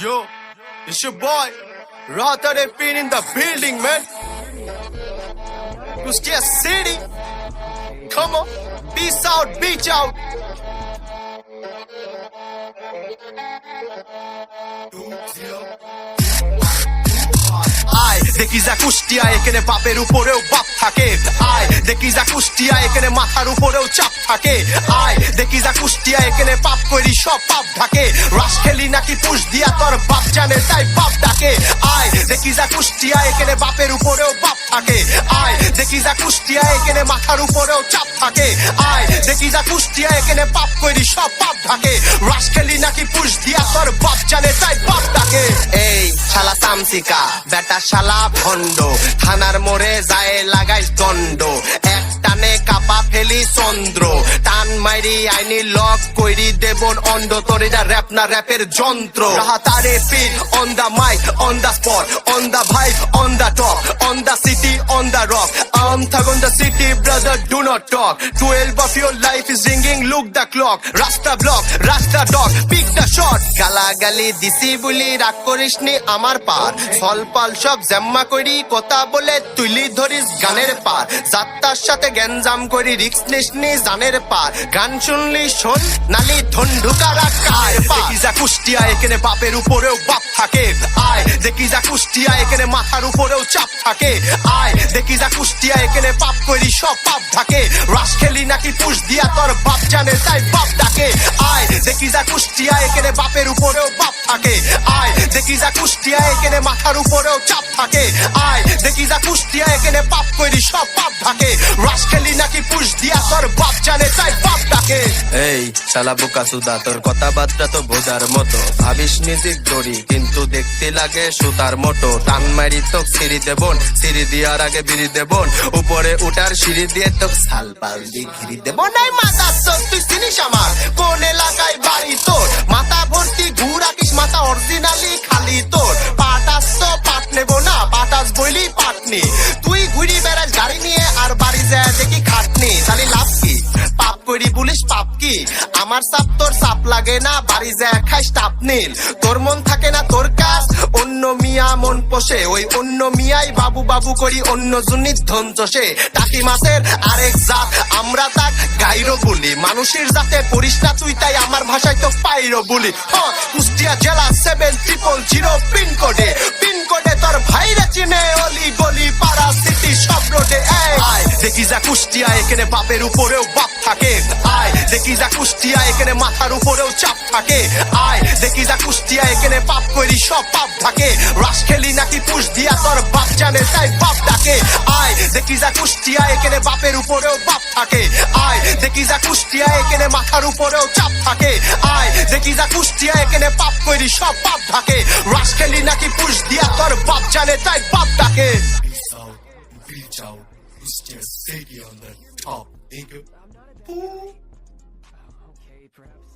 Yo, it's your boy, Rata Pin in the building, man. Kuskia City. Come on, peace out, beach out. আয় দেখি যা কুষ্টিয়া, এখানে বাপের উপরেও বাপ থাকে। আয়, দেখি যা কুষ্টিয়া, এখানে মাথার উপরেও চাপ থাকে। আয়, দেখি যা কুষ্টিয়া, এখানে পাপ করি, সব পাপ ঢাকে। রাস খেলি নাকি পুষ দিয়া তোর বাপ জানে, তাই বাপ ডাকে। আয়, দেখি যা কুষ্টিয়া, এখানে বাপের উপরেও বাপ থাকে। আয়, দেখি যা কুষ্টিয়া, এখানে মাথার উপরেও চাপ থাকে। আয়, দেখি যা কুষ্টিয়া, এখানে পাপ করি, সব পাপ ঢাকে। রাস খেলি নাকি পুষ দিয়া তোর বাপ জানে, তাই এই সামসিকা বেটা শালা ভণ্ড থানার মোড়ে যায় লাগাই দণ্ড। এক টানে কাপা ফেলি চন্দ্র মাইরি আইনি লক কইরি দেবন অন্ড তরিরা র্যাপ না র্যাপের যন্ত্র। রাহাতারে fit on the mic on the spot on the ভাই on the top on the city on the rock আম থাক on the city, brother, do not talk 12 of your life is ringing, look the clock রাস্তা block রাস্তা dog pick the shot গালাগালি দিছি বলি রাগ করিস নি আমার পার। সলপাল সব জাম্মা করি কথা বলে তুলি ধরিস গানের পার। যাত্রার সাথে গ্যাঞ্জাম করি রিক্স নিস নি জানের পার। গান শুনলি শোন, নালি ধন্ডুকারা কার দেখি যা কুষ্টিয়া, এখানে বাপের উপরেও বাপ থাকে। আয়। দেখি যা কুষ্টিয়া, এখানে মাথার উপরেও চাপ থাকে। আয়। দেখি যা কুষ্টিয়া, এখানে পাপ করি সব পাপ ঢাকে। রাস খেলি নাকি পুষ দিয়া তোর বাপ জানে, তাই বাপ ডাকে। আয়। দেখি যা কুষ্টিয়া, এখানে বাপের উপরেও বাপ থাকে। আয়। দেখি যা এখানে মাথার উপরেও চাপ থাকে। আয়, দেখি যা কুষ্টিয়া এখানে পাপ করি, সব পাপ ঢাকে। রাস খেলি নাকি পুষ দিয়া তোর বাপ জানে, তাই বাপ ডাকে। এই শালা বোকা সুদা, তোর কথাবার্তা তো বোঝার মতো। ভাবিস নিজের দড়ি কিন্তু দেখতে লাগে সুতার মতো। টান মারি তো সিঁড়ি দেবন সিঁড়ি দিয়ার আগে বিড়ি দেবন উপরে উঠার সিঁড়ি দিয়ে তো সাল পাল দিয়ে ঘিরি দেবন মনাই মাথা তোর, তুই চিনিস আমার? কোন এলাকায় বাড়ি তোর? মাথা ভর্তি ঘুরাকিস মাথা অরিজিনালি বাড়ি যায় দেখি খাটনি। তাহলে লাভ কি? পাপ করি বলিস পাপ কি? আমার সাপ তোর সাপ লাগে না বাড়ি যায় টাপ নীল। তোর মন থাকে না তোর কাজ অন্য মিয়া মন পোষে। ওই অন্য মিয়াই বাবু বাবু করি অন্য জুনির ধন চষে। টাকি মাছের আরেক জাত আমরা তাক গাইরো বলি। মানুষের জাতে পড়িস না তুই তাই আমার ভাষায় তো পাইরো বলি। হ, কুষ্টিয়া জেলা সেভেন ট্রিপল জিরো পিনকোডে। পিনকোডে তোর ভাইরা চিনে অলি গলি দেখি যা কুষ্টিয়া এখানে বাপের উপরেও বাপ থাকে। আয় দেখি যা কুষ্টিয়া এখানে মাথার উপরেও চাপ থাকে। আয় দেখি যা কুষ্টিয়া এখানে পাপ করি সব পাপ থাকে। রাস খেলি নাকি পুষ দিয়া তোর বাপ জানে তাই বাপ ডাকে। আয় দেখি যা কুষ্টিয়া এখানে বাপের উপরেও বাপ থাকে। আয় দেখি যা কুষ্টিয়া এখানে মাথার উপরেও চাপ থাকে। আয় দেখি যা কুষ্টিয়া এখানে পাপ করি সব পাপ থাকে। রাস খেলি নাকি পুষ দিয়া তোর বাপ জানে তাই বাপ ডাকে। Peace out, Mr. City on the top, nigga. Ooh. Okay, perhaps.